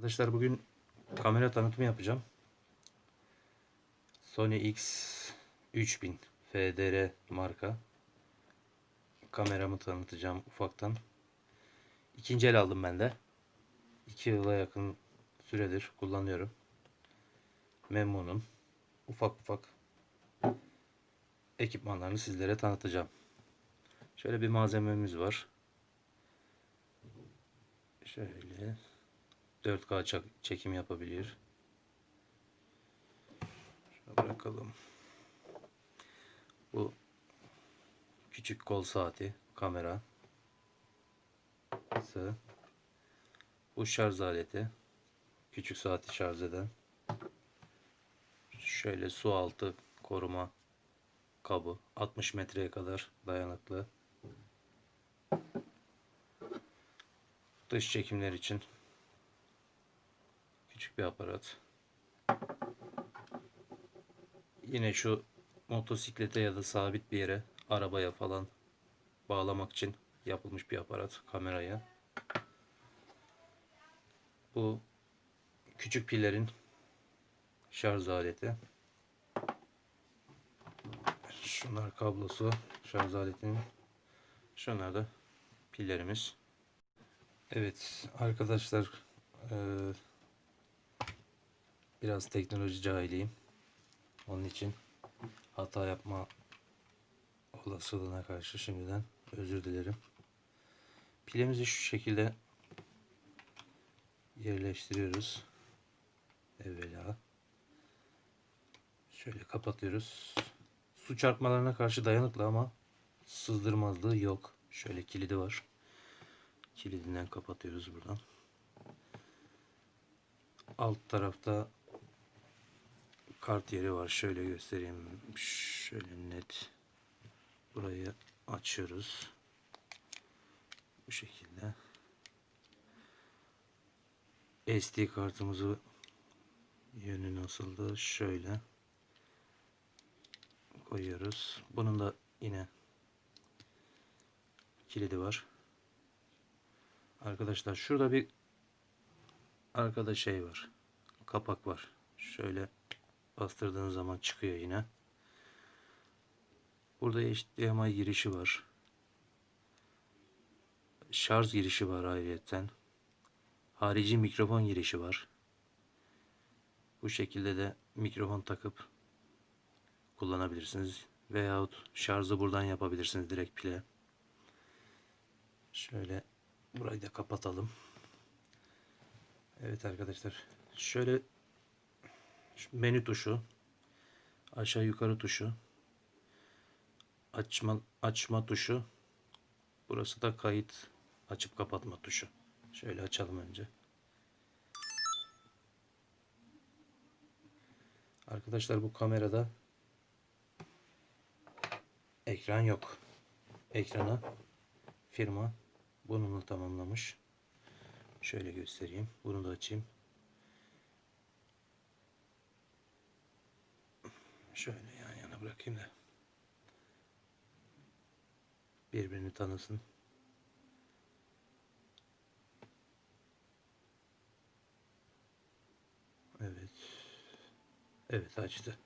Arkadaşlar bugün kamera tanıtımı yapacağım. Sony X3000 FDR marka. Kameramı tanıtacağım ufaktan. İkinci el aldım ben de. 2 yıla yakın süredir kullanıyorum. Memnunum. Ufak ufak ekipmanlarını sizlere tanıtacağım. Şöyle bir malzememiz var. Şöyle 4K çak- çekim yapabilir. Şuna bırakalım. Bu küçük kol saati, kamera. Bu şarj aleti. Küçük saati şarj eden. Şöyle su altı koruma kabı. 60 metreye kadar dayanıklı. Dış çekimler için küçük bir aparat. Yine şu motosiklete ya da sabit bir yere arabaya falan bağlamak için yapılmış bir aparat kameraya. Bu küçük pillerin şarj aleti. Şunlar kablosu şarj aletinin. Şunlar da pillerimiz. Evet arkadaşlar eee, biraz teknoloji cahiliyim. Onun için hata yapma olasılığına karşı şimdiden özür dilerim. Pilimizi şu şekilde yerleştiriyoruz. Evvela şöyle kapatıyoruz. Su çarpmalarına karşı dayanıklı ama sızdırmazlığı yok. Şöyle kilidi var. Kilidinden kapatıyoruz buradan. Alt tarafta kart yeri var. Şöyle göstereyim. Şöyle net. Burayı açıyoruz. Bu şekilde. SD kartımızı yönü nasıldı? Şöyle koyuyoruz. Bunun da yine kilidi var. Arkadaşlar şurada bir arkada şey var. Kapak var. Şöyle bastırdığınız zaman çıkıyor yine. Burada HDMI girişi var. Şarj girişi var ayrıyeten. Harici mikrofon girişi var. Bu şekilde de mikrofon takıp kullanabilirsiniz. Veyahut şarjı buradan yapabilirsiniz direkt pile. Şöyle burayı da kapatalım. Evet arkadaşlar. Şöyle menü tuşu, aşağı yukarı tuşu, açma açma tuşu. Burası da kayıt açıp kapatma tuşu. Şöyle açalım önce. Arkadaşlar bu kamerada ekran yok. Ekrana firma bununla tamamlamış. Şöyle göstereyim. Bunu da açayım. Şöyle yan yana bırakayım da birbirini tanısın. Evet. Evet açtı.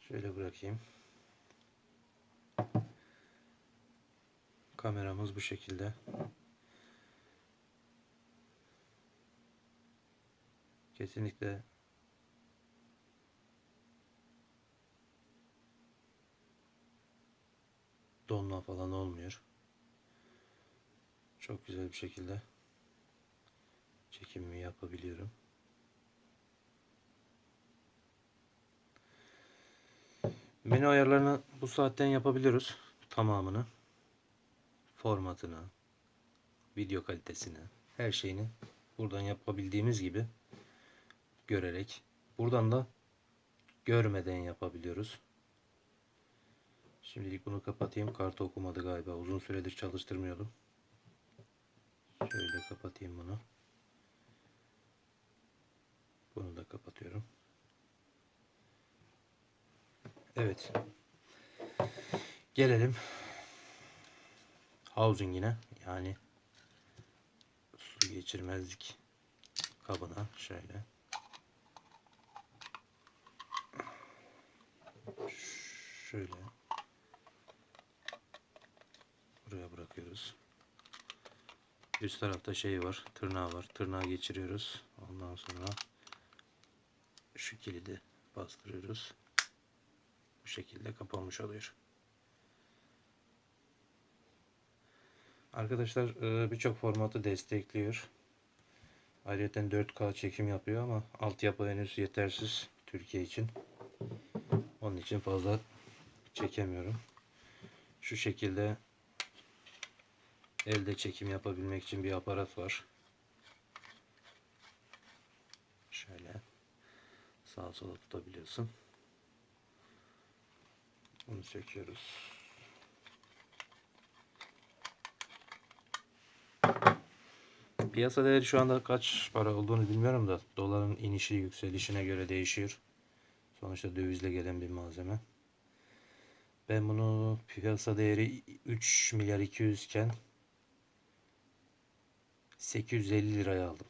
Şöyle bırakayım. Kameramız bu şekilde. Kesinlikle donma falan olmuyor. Çok güzel bir şekilde çekimimi yapabiliyorum. Menü ayarlarını bu saatten yapabiliyoruz. Tamamını. Formatını, video kalitesini, her şeyini buradan yapabildiğimiz gibi görerek buradan da görmeden yapabiliyoruz. Şimdilik bunu kapatayım. Kartı okumadı galiba. Uzun süredir çalıştırmıyordum. Şöyle kapatayım bunu. Bunu da kapatıyorum. Evet. Gelelim housing'ine yani su geçirmezlik kabına şöyle. Şöyle. Buraya bırakıyoruz. Üst tarafta şey var. Tırnağı var. Tırnağı geçiriyoruz. Ondan sonra şu kilidi bastırıyoruz. Bu şekilde kapanmış oluyor. Arkadaşlar e, birçok formatı destekliyor. Ayrıca 4K çekim yapıyor ama altyapı henüz yetersiz Türkiye için. Onun için fazla çekemiyorum. Şu şekilde elde çekim yapabilmek için bir aparat var. Şöyle sağa sola tutabiliyorsun. Bunu söküyoruz. Piyasa değeri şu anda kaç para olduğunu bilmiyorum da doların inişi yükselişine göre değişiyor. Sonuçta dövizle gelen bir malzeme. Ben bunu piyasa değeri 3 milyar 200 iken 850 liraya aldım.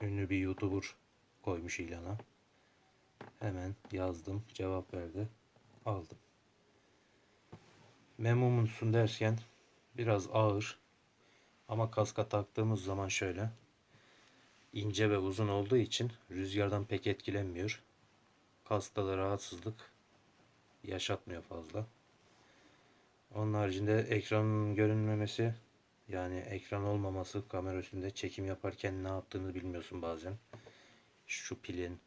Ünlü bir YouTuber koymuş ilana. Hemen yazdım, cevap verdi. Aldım. Memnun musun derken biraz ağır ama kaska taktığımız zaman şöyle ince ve uzun olduğu için rüzgardan pek etkilenmiyor. Kaskta da rahatsızlık yaşatmıyor fazla. Onun haricinde ekranın görünmemesi yani ekran olmaması kamera üstünde çekim yaparken ne yaptığını bilmiyorsun bazen. Şu pilin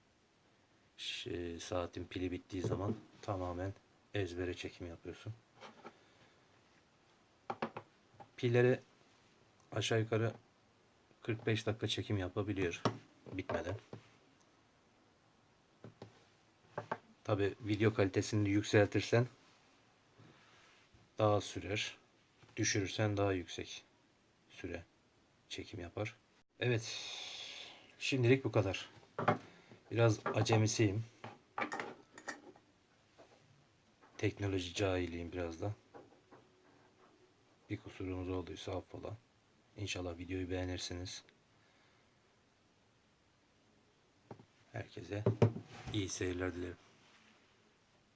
ş- saatin pili bittiği zaman tamamen ezbere çekim yapıyorsun. Pilleri aşağı yukarı 45 dakika çekim yapabiliyor bitmeden. Tabi video kalitesini yükseltirsen daha sürer. Düşürürsen daha yüksek süre çekim yapar. Evet. Şimdilik bu kadar. Biraz acemisiyim. Teknoloji cahiliyim biraz da. Bir kusurumuz olduysa affola. İnşallah videoyu beğenirsiniz. Herkese iyi seyirler dilerim.